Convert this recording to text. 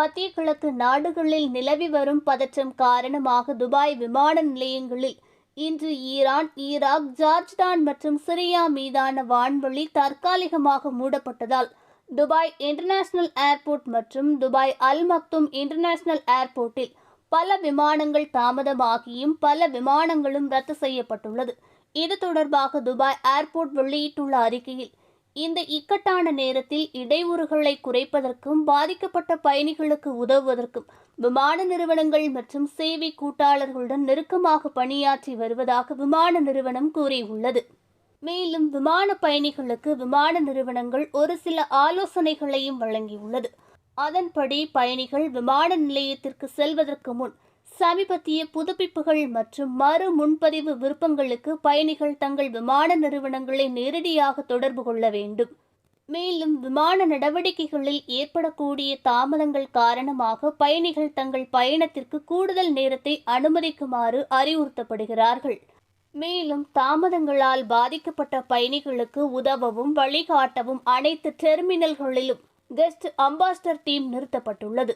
மத்திய கிழக்கு நாடுகளில் நிலவி வரும் பதற்றம் காரணமாக துபாய் விமான நிலையங்களில் இன்று ஈரான் ஈராக் ஜார்ஜ்டான் மற்றும் சிரியா மீதான வான்வழி தற்காலிகமாக மூடப்பட்டதால் துபாய் இன்டர்நேஷனல் ஏர்போர்ட் மற்றும் துபாய் அல் மக்தும் இன்டர்நேஷனல் ஏர்போர்ட்டில் பல விமானங்கள் தாமதமாகியும் பல விமானங்களும் ரத்து செய்யப்பட்டுள்ளது. இது தொடர்பாக துபாய் ஏர்போர்ட் வெளியிட்டுள்ள அறிக்கையில் இந்த இக்கட்டான நேரத்தில் இடையூறுகளை குறைப்பதற்கும் பாதிக்கப்பட்ட பயணிகளுக்கு உதவுவதற்கும் விமான நிறுவனங்கள் மற்றும் சேவை கூட்டாளர்களுடன் நெருக்கமாக பணியாற்றி வருவதாக விமான நிறுவனம் கூறியுள்ளது. மேலும் விமான பயணிகளுக்கு விமான நிறுவனங்கள் ஒரு சில ஆலோசனைகளையும் வழங்கியுள்ளது. அதன்படி பயணிகள் விமான நிலையத்திற்கு செல்வதற்கு முன் சமீபத்திய புதுப்பிப்புகள் மற்றும் மறு முன்பதிவு விருப்பங்களுக்கு பயணிகள் தங்கள் விமான நிறுவனங்களை நேரடியாக தொடர்பு கொள்ள வேண்டும். மேலும் விமான நடவடிக்கைகளில் ஏற்படக்கூடிய தாமதங்கள் காரணமாக பயணிகள் தங்கள் பயணத்திற்கு கூடுதல் நேரத்தை அனுமதிக்குமாறு அறிவுறுத்தப்படுகிறார்கள். மேலும் தாமதங்களால் பாதிக்கப்பட்ட பயணிகளுக்கு உதவவும் வழிகாட்டவும் அனைத்து டெர்மினல்களிலும் கெஸ்ட் அம்பாஸ்டர் டீம் நிறுத்தப்பட்டுள்ளது.